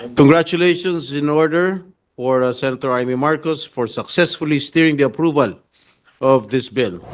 Congratulations in order for uh, Senator Amy Marcos for successfully steering the approval of this bill.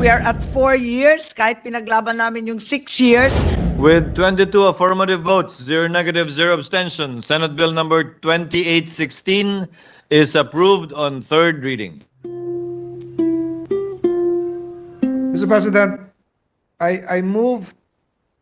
We are at four years, kahit pinaglaban namin yung six years. With 22 affirmative votes, zero negative, zero abstention, Senate Bill number 2816 is approved on third reading. Mr. President, I, I move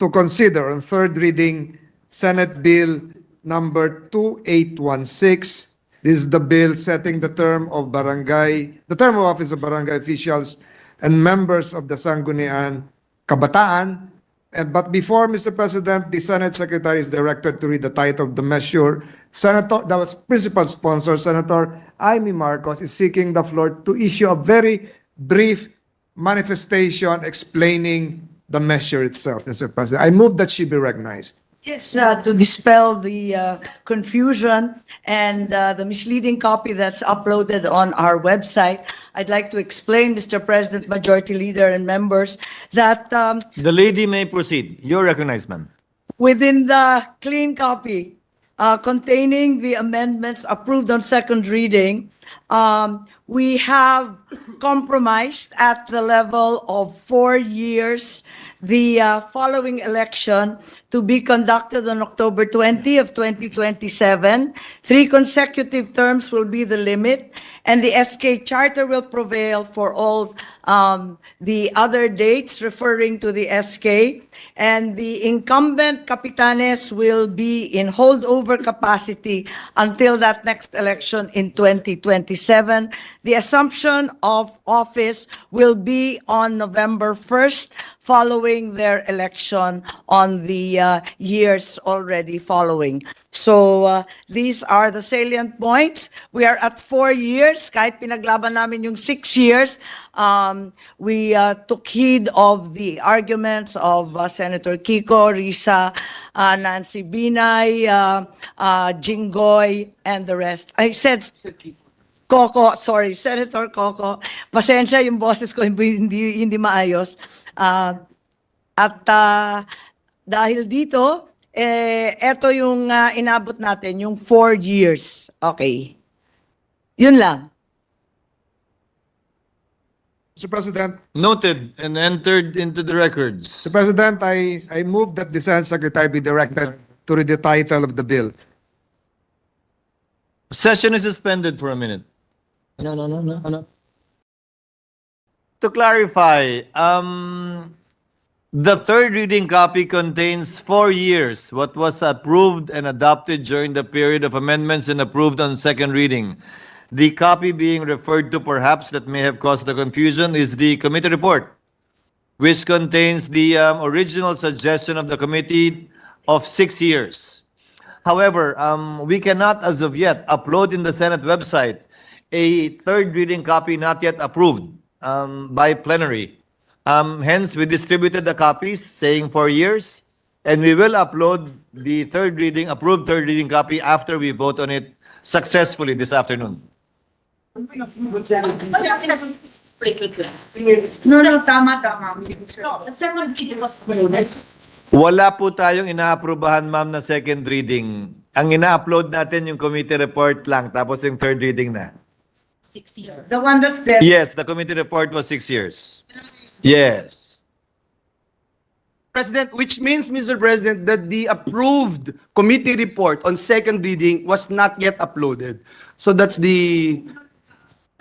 to consider on third reading Senate Bill number 2816. This is the bill setting the term of barangay, the term of office of barangay officials and members of the Sangguniang Kabataan. And, but before, Mr. President, the Senate Secretary is directed to read the title of the measure. Senator, that was principal sponsor, Senator Amy Marcos is seeking the floor to issue a very brief manifestation explaining the measure itself, Mr. President. I move that she be recognized. Yes, uh, to dispel the uh, confusion and uh, the misleading copy that's uploaded on our website, I'd like to explain, Mr. President, Majority Leader, and members, that um, The lady may proceed. You're recognized, ma'am. within the clean copy uh, containing the amendments approved on second reading, um, we have compromised at the level of four years the uh, following election to be conducted on October 20 of 2027. Three consecutive terms will be the limit, and the SK charter will prevail for all um, the other dates referring to the SK. And the incumbent capitanes will be in holdover capacity until that next election in 2027. The assumption of office will be on November 1st, following their election on the uh, years already following. So uh, these are the salient points. We are at four years, kahit pinaglaban namin yung six years. Um, we uh, took heed of the arguments of uh, Senator Kiko, Risa, uh, Nancy Binay, uh, uh, Jinggoy, and the rest. I said Coco, sorry, Senator Coco. Pasensya yung boses ko hindi hindi, hindi maayos. Ah, at ah, dahil dito, eh eto yung ah, inabot natin, yung four years. Okay. Yun lang. Mr. President, Noted and entered into the records. Mr. President, I, I move that the Senate Secretary be directed to read the title of the bill. Session is suspended for a minute. No, no, no, no, no. To clarify, um, the third reading copy contains four years, what was approved and adopted during the period of amendments and approved on second reading. The copy being referred to perhaps that may have caused the confusion is the committee report, which contains the um, original suggestion of the committee of six years. However, um, we cannot as of yet upload in the Senate website a third reading copy not yet approved um, by plenary. Um, hence, we distributed the copies saying four years, and we will upload the third reading, approved third reading copy after we vote on it successfully this afternoon. Wait, wait, wait. No, no, tama, tama. The second reading was voted. Wala po tayong inaaprubahan, ma'am, na second reading. Ang ina-upload natin yung committee report lang, tapos yung third reading na. Six years. The one that's there. Yes, the committee report was six years. Yes. President, which means, Mr. President, that the approved committee report on second reading was not yet uploaded. So that's the,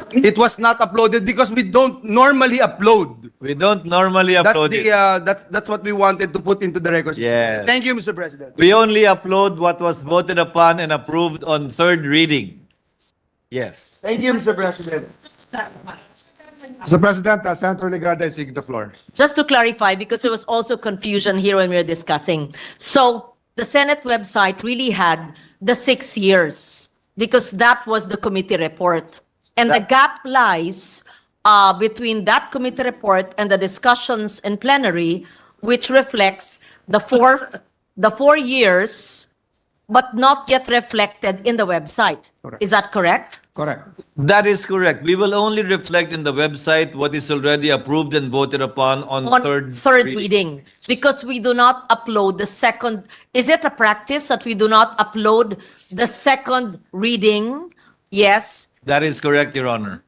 it was not uploaded because we don't normally upload. We don't normally That's upload the, it. uh, that's, that's what we wanted to put into the records. Yes. Thank you, Mr. President. We only upload what was voted upon and approved on third reading. Yes. Thank you, Mr. President. Mr. President, uh, Senator Legarda is seeking the floor. Just to clarify, because there was also confusion here when we were discussing. So the Senate website really had the six years because that was the committee report. And the gap lies uh, between that committee report and the discussions in plenary, which reflects the four, the four years but not yet reflected in the website. Correct. Is that correct? Correct. That is correct. We will only reflect in the website what is already approved and voted upon on On third. third reading. reading, because we do not upload the second, is it a practice that we do not upload the second reading? Yes. That is correct, Your Honor.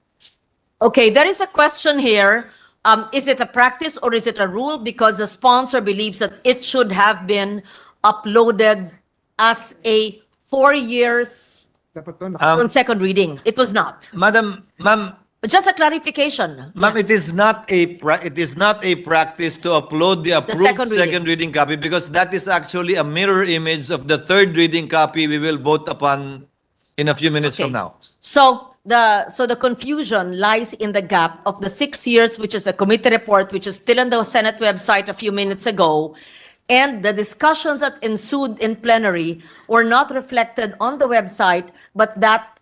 Okay, there is a question here. Um, is it a practice or is it a rule? Because the sponsor believes that it should have been uploaded as a four years Dapat to, Um, on second reading. It was not. Madam, ma'am, But Just a clarification. Ma'am, it is not a, pra- it is not a practice to upload the approved second reading. second reading copy because that is actually a mirror image of the third reading copy we will vote upon in a few minutes from Okay. now. So the, so the confusion lies in the gap of the six years, which is a committee report, which is still on the Senate website a few minutes ago, and the discussions that ensued in plenary were not reflected on the website, but that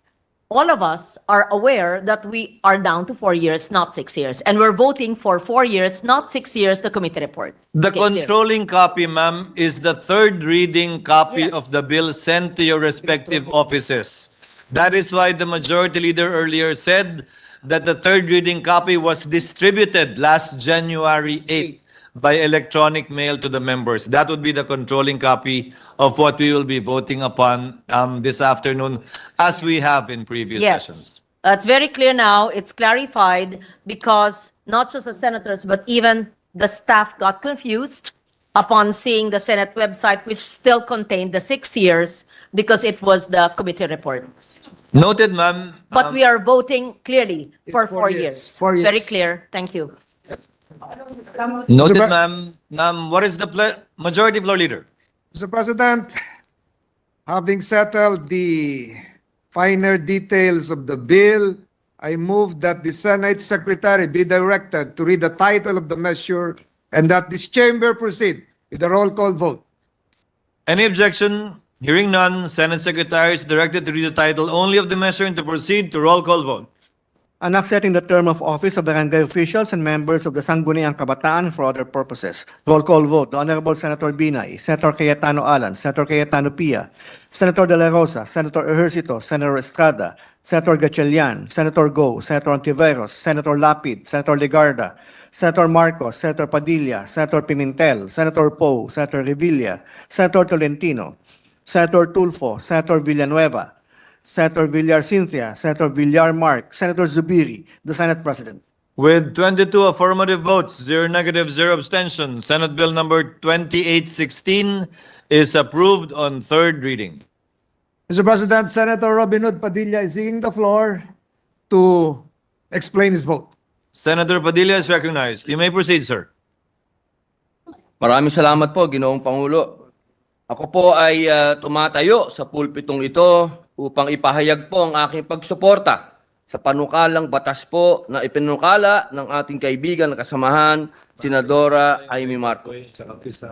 all of us are aware that we are down to four years, not six years. And we're voting for four years, not six years, the committee report. The Okay, clear. controlling copy, ma'am, is the third reading copy Yes. of the bill sent to your respective offices. That is why the majority leader earlier said that the third reading copy was distributed last January 8th by electronic mail to the members. That would be the controlling copy of what we will be voting upon um, this afternoon, as we have in previous sessions. Yes, that's very clear now. It's clarified because not just the senators, but even the staff got confused upon seeing the Senate website, which still contained the six years because it was the committee report. Noted, ma'am. But Um, we are voting clearly for four four years. years. Four Very years. clear. Thank you. Noted, Mr. Pre- ma'am. Ma'am, what is the ple- majority floor leader? Mr. President, having settled the finer details of the bill, I move that the Senate Secretary be directed to read the title of the measure and that this chamber proceed with a roll call vote. Any objection? Hearing none, Senate Secretary is directed to read the title only of the measure and to proceed to roll call vote. An act setting the term of office of barangay officials and members of the Sangguniang Kabataan for other purposes. Roll call vote. The Honorable Senator Binay, Senator Cayetano Alan, Senator Cayetano Pia, Senator De La Rosa, Senator Ejercito, Senator Estrada, Senator Gatchalian, Senator Go, Senator Antiveros, Senator Lapid, Senator Legarda, Senator Marcos, Senator Padilla, Senator Pimentel, Senator Poe, Senator Revilla, Senator Tolentino, Senator Tulfo, Senator Villanueva, Senator Villar Cynthia, Senator Villar Mark, Senator Zubiri, the Senate President. With 22 affirmative votes, zero negative, zero abstention, Senate Bill number 2816 is approved on third reading. Mr. President, Senator Robin Hood Padilla is seeking the floor to explain his vote. Senator Padilla is recognized. You may proceed, sir. Maraming salamat po, Ginoong Pangulo. Ako po ay ah, tumatayo sa pulpitong ito upang ipahayag po ang aking pagsuporta sa panukalang batas po na ipinukala ng ating kaibigan na kasamahan, Senadora Amy Marcos.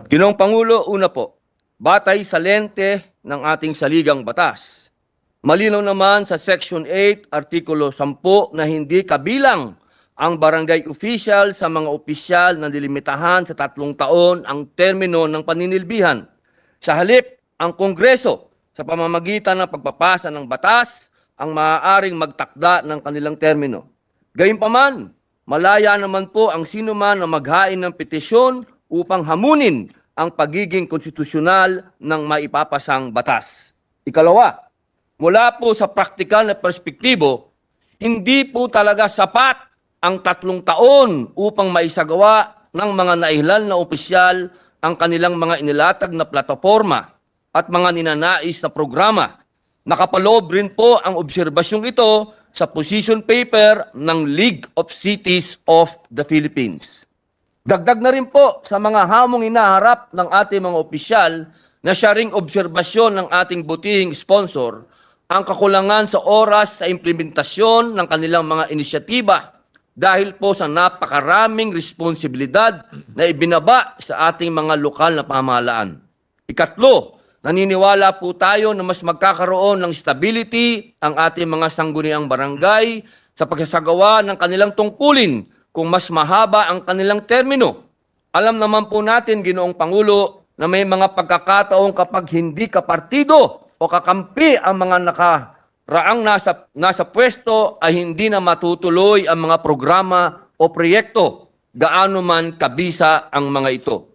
Ginoong Pangulo, una po, batay sa lente ng ating saligang batas. Malinaw naman sa Section 8, Artikulo 10 na hindi kabilang ang barangay official sa mga opisyal na nilimitahan sa tatlong taon ang termino ng paninilbihan. Sa halip, ang Kongreso sa pamamagitan ng pagpapasa ng batas ang maaaring magtakda ng kanilang termino. Gayunpaman, malaya naman po ang sinuman na maghain ng petisyon upang hamunin ang pagiging konstitusyonal ng maipapasang batas. Ikalawa, mula po sa praktikal na perspektibo, hindi po talaga sapat ang tatlong taon upang maisagawa ng mga nailan na opisyal ang kanilang mga inilatag na plataforma at mga ninanais na programa. Nakapaloob rin po ang obserbasyong ito sa position paper ng League of Cities of the Philippines. Dagdag na rin po sa mga hamong inaharap ng ating mga opisyal na siya ring obserbasyon ng ating butihing sponsor ang kakulangan sa oras sa implementasyon ng kanilang mga inisyatiba dahil po sa napakaraming responsibilidad na ibinaba sa ating mga lokal na pamahalaan. Ikatlo, naniniwala po tayo na mas magkakaroon ng stability ang ating mga sangguniang barangay sa pagsasagawa ng kanilang tungkulin kung mas mahaba ang kanilang termino. Alam naman po natin, Ginoong Pangulo, na may mga pagkakataon kapag hindi ka partido o kakampi ang mga nakaraang nasa, nasa pwesto ay hindi na matutuloy ang mga programa o proyekto gaano man kabisa ang mga ito.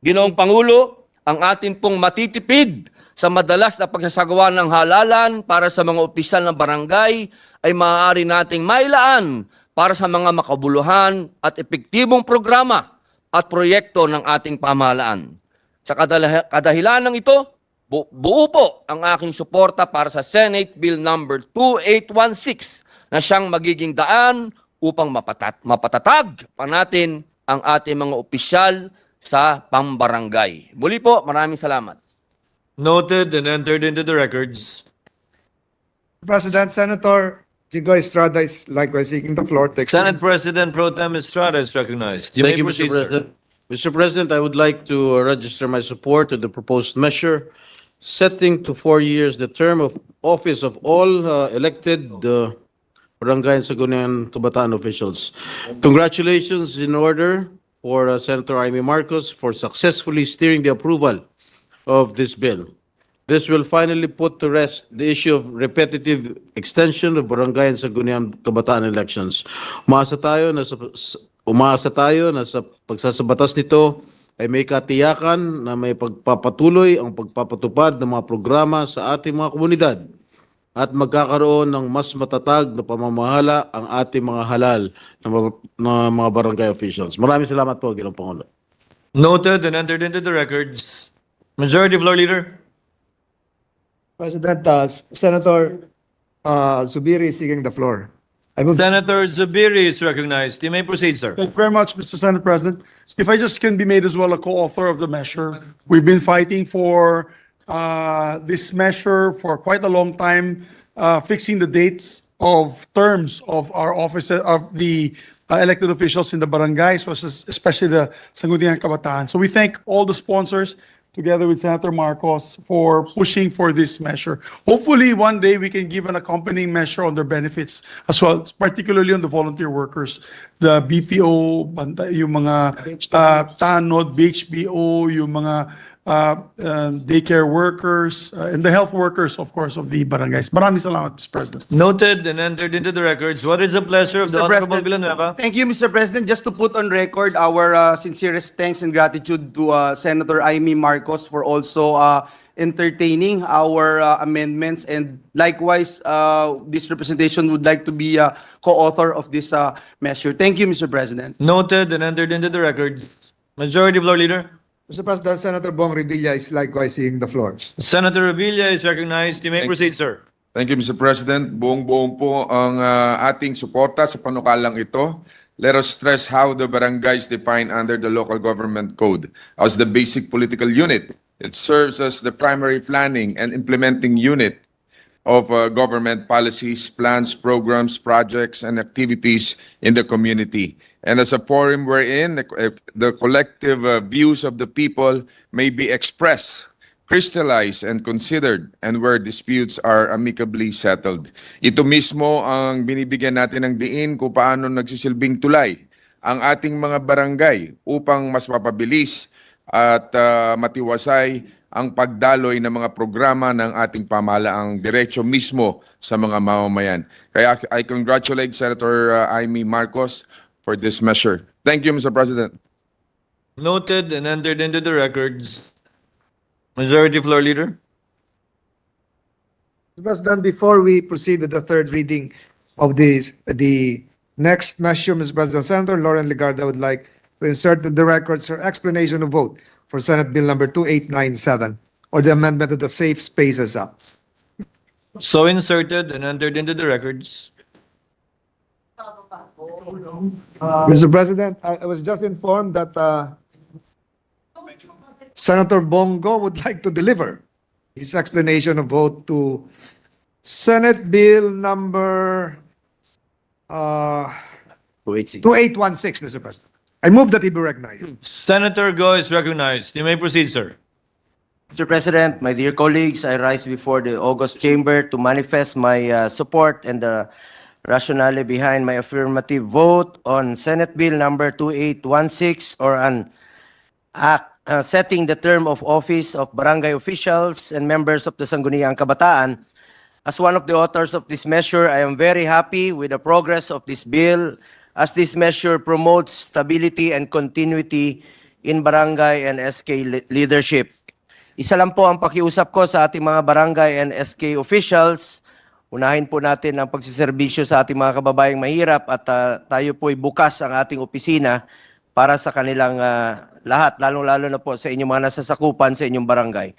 Ginoong Pangulo, ang atin pong matitipid sa madalas na pagsasagawa ng halalan para sa mga opisyal ng barangay ay maaari nating mailaan para sa mga makabuluhan at epektibong programa at proyekto ng ating pamahalaan. Sa kadahilan ng ito, bu- buo po ang aking suporta para sa Senate Bill number 2816 na siyang magiging daan upang mapatat mapatatag pa natin ang ating mga opisyal sa pambarangay. Muli po, maraming salamat. Noted and entered into the records. President, Senator Jigo Estrada is likewise seeking the floor explain. Senate President Pro Tem Estrada is recognized. You Thank may you, Mr. proceed, sir. President. Mr. President, I would like to uh, register my support to the proposed measure setting to four years the term of office of all uh, elected uh, Barangay and Sagunian Kabataan officials. Congratulations in order for uh, Senator Amy Marcos for successfully steering the approval of this bill. This will finally put to rest the issue of repetitive extension of barangay and Sagunian Kabataan elections. Umaasa tayo na sa, umaasa tayo na sa pagsasabatas nito ay may katiyakan na may pagpapatuloy ang pagpapatupad ng mga programa sa ating mga komunidad at magkakaroon ng mas matatag na pamamahala ang ating mga halal na, mga- na mga barangay officials. Maraming salamat po, Ginoong Pangulo. Noted and entered into the records. Majority Floor Leader. President, uh, Senator uh, Zubiri is seeking the floor. I move Senator Zubiri is recognized. You may proceed, sir. Thank you very much, Mr. Senate President. If I just can be made as well a co-author of the measure, we've been fighting for this measure for quite a long time, uh, fixing the dates of terms of our officer, of the uh, elected officials in the barangays, especially the Sangguniang Kabataan. So we thank all the sponsors, together with Senator Marcos, for pushing for this measure. Hopefully, one day, we can give an accompanying measure on their benefits as well, particularly on the volunteer workers, the BPO, yung mga uh, TANOD, BHBO, yung mga uh, uh, daycare workers, uh, and the health workers, of course, of the barangays. Maraming salamat, Mr. President. Noted and entered into the records. What is the pleasure of the Mr. Honorable President. Villanueva? Thank you, Mr. President. Just to put on record our uh, sincerest thanks and gratitude to uh, Senator Amy Marcos for also uh, entertaining our uh, amendments. And likewise, uh, this representation would like to be a co-author of this uh, measure. Thank you, Mr. President. Noted and entered into the records. Majority Floor Leader. Mr. President, Senator Bong Revilla is likewise seeking the floor. Senator Revilla is recognized. You may proceed, sir. Thank you, Mr. President. Buong-buong po ang ah, ating suporta sa panukalang ito. Let us stress how the barangays define under the local government code as the basic political unit. It serves as the primary planning and implementing unit of uh, government policies, plans, programs, projects, and activities in the community. And as a forum wherein the, uh, the collective uh, views of the people may be expressed, crystallized, and considered, and where disputes are amicably settled. Ito mismo ang binibigyan natin ng diin kung paano nagsisilbing tulay ang ating mga barangay upang mas mapabilis at uh, matiwasay ang pagdaloy ng mga programa ng ating pamahalaang diretso mismo sa mga mamamayan. Kaya I congratulate Senator uh, Amy Marcos for this measure. Thank you, Mr. President. Noted and entered into the records. Majority Floor Leader. Mr. President, before we proceed with the third reading of this, the next measure, Mr. President, Senator Lauren Legarda would like to insert in the records her explanation of vote for Senate Bill number 2897, or the amendment to the Safe Spaces Act. So inserted and entered into the records. Mr. President, I, I was just informed that, uh, Senator Bongo would like to deliver his explanation of vote to Senate Bill number, uh, 2816, Mr. President. I move that he be recognized. Senator Go is recognized. You may proceed, sir. Mr. President, my dear colleagues, I rise before the August Chamber to manifest my uh, support and the rationale behind my affirmative vote on Senate Bill number 2816 or an act uh, setting the term of office of barangay officials and members of the Sangguniang Kabataan. As one of the authors of this measure, I am very happy with the progress of this bill as this measure promotes stability and continuity in barangay and SK le- leadership. Isa lang po ang pakiusap ko sa ating mga barangay and SK officials. Unahin po natin ang pagsiservisyo sa ating mga kababayang mahirap at ah, tayo po'y bukas ang ating opisina para sa kanilang ah, lahat, lalong-lalo na po sa inyong mga nasasakupan sa inyong barangay.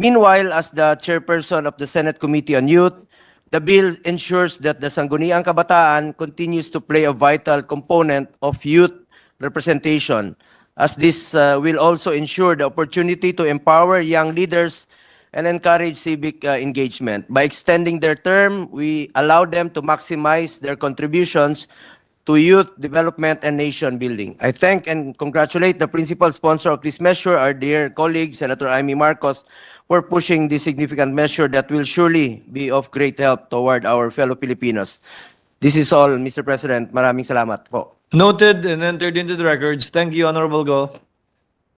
Meanwhile, as the chairperson of the Senate Committee on Youth, the bill ensures that the Sangguniang Kabataan continues to play a vital component of youth representation, as this uh, will also ensure the opportunity to empower young leaders and encourage civic uh, engagement. By extending their term, we allow them to maximize their contributions to youth development and nation building. I thank and congratulate the principal sponsor of this measure, our dear colleague, Senator Amy Marcos, for pushing this significant measure that will surely be of great help toward our fellow Filipinos. This is all, Mr. President. Maraming salamat po. Noted and entered into the records. Thank you, Honorable Go.